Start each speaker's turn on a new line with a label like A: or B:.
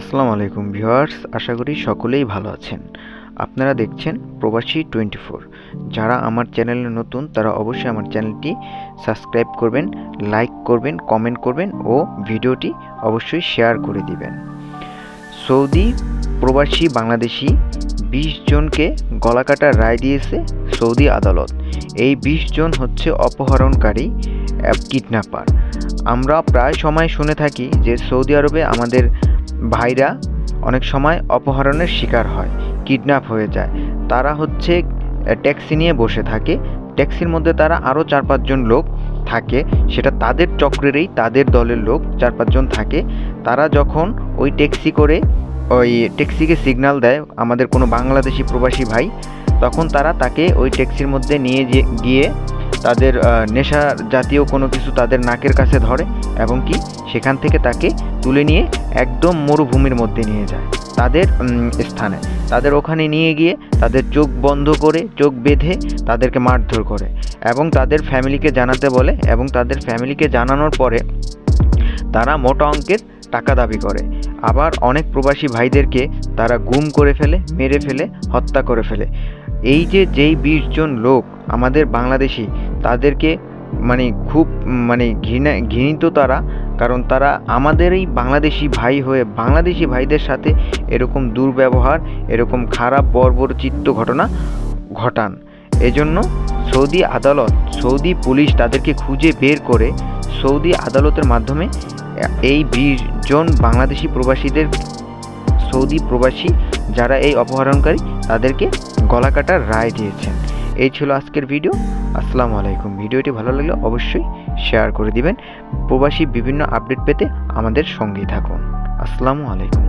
A: আসসালামু আলাইকুম ভিউয়ার্স, আশা করি সকলেই ভালো আছেন। আপনারা দেখছেন প্রবাসী টোয়েন্টি ফোর। যারা আমার চ্যানেলে নতুন, তারা অবশ্যই আমার চ্যানেলটি সাবস্ক্রাইব করবেন, লাইক করবেন, কমেন্ট করবেন ও ভিডিওটি অবশ্যই শেয়ার করে দিবেন। সৌদি প্রবাসী বাংলাদেশি বিশ জনকে গলাকাটার রায় দিয়েছে সৌদি আদালত। এই বিশ জন হচ্ছে অপহরণকারী কিডন্যাপার। আমরা প্রায় সময় শুনে থাকি যে সৌদি আরবে আমাদের ভাইরা অনেক সময় অপহরণের শিকার হয়, কিডন্যাপ হয়ে যায়। তারা হচ্ছে ট্যাক্সি নিয়ে বসে থাকে। ট্যাক্সির মধ্যে তারা আরও চার পাঁচজন লোক থাকে। সেটা তাদের চক্রেরই, তাদের দলের লোক চার পাঁচজন থাকে। তারা যখন ওই ট্যাক্সি করে, ওই ট্যাক্সিকে সিগন্যাল দেয় আমাদের কোনো বাংলাদেশি প্রবাসী ভাই, তখন তারা তাকে ওই ট্যাক্সির মধ্যে নিয়ে গিয়ে তাদের নেশা জাতীয় কোনো কিছু তাদের নাকের কাছে ধরে এবং কি সেখান থেকে তাকে তুলে নিয়ে একদম মরুভূমির মধ্যে নিয়ে যায় তাদের স্থানে। তাদের ওখানে নিয়ে গিয়ে তাদের চোখ বন্ধ করে, চোখ বেঁধে তাদেরকে মারধর করে এবং তাদের ফ্যামিলিকে জানাতে বলে এবং তাদের ফ্যামিলিকে জানানোর পরে তারা মোটা অঙ্কের টাকা দাবি করে। আবার অনেক প্রবাসী ভাইদেরকে তারা গুম করে ফেলে, মেরে ফেলে, হত্যা করে ফেলে। এই যে যেই বিশ জন লোক আমাদের বাংলাদেশি, তাদেরকে মানে খুব মানে ঘৃণা, ঘৃণিত তারা, কারণ তারা আমাদের এই বাংলাদেশি ভাই হয়ে, বাংলাদেশি ভাইদের সাথে এরকম দুর্ব্যবহার, এরকম খারাপ বর্বরচিত্ত ঘটনা ঘটান। এজন্য সৌদি আদালত, সৌদি পুলিশ তাদেরকে খুঁজে বের করে সৌদি আদালতের মাধ্যমে এই বিশ জন বাংলাদেশি প্রবাসীদের, সৌদি প্রবাসী যারা এই অপহরণকারী, তাদেরকে গলা কাটার রায় দিয়েছেন। এই ছিল আজকের ভিডিও। আসসালামু আলাইকুম। ভিডিওটি ভালো লাগলে অবশ্যই শেয়ার করে দিবেন। প্রবাসী বিভিন্ন আপডেট পেতে আমাদের সঙ্গেই থাকুন। আসসালামু আলাইকুম।